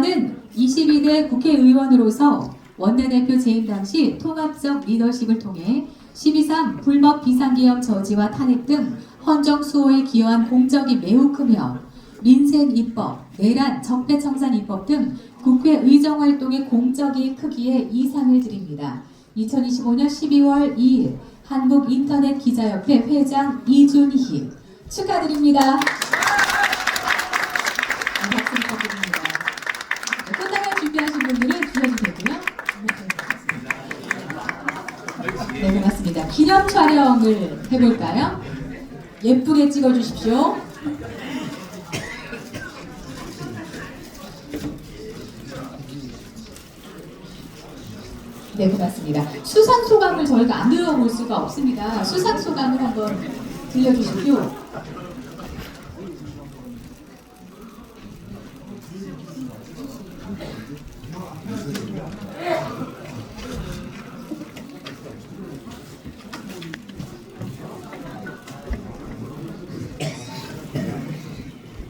이번은 22대 국회의원으로서 원내대표 재임 당시 통합적 리더십을 통해 12.3 불법 비상기업 저지와 탄핵 등 헌정 수호에 기여한 공적이 매우 크며 민생 입법, 내란 적폐청산 입법 등 국회 의정 활동의 공적이 크기에 이상을 드립니다. 2025년 12월 2일 한국인터넷 기자협회 회장 이준희 축하드립니다. 네, 고맙습니다. 기념 촬영을 해볼까요? 예쁘게 찍어주십시오. 네, 고맙습니다. 수상 소감을 저희가 안 들어볼 수가 없습니다. 수상 소감을 한번 들려주십시오.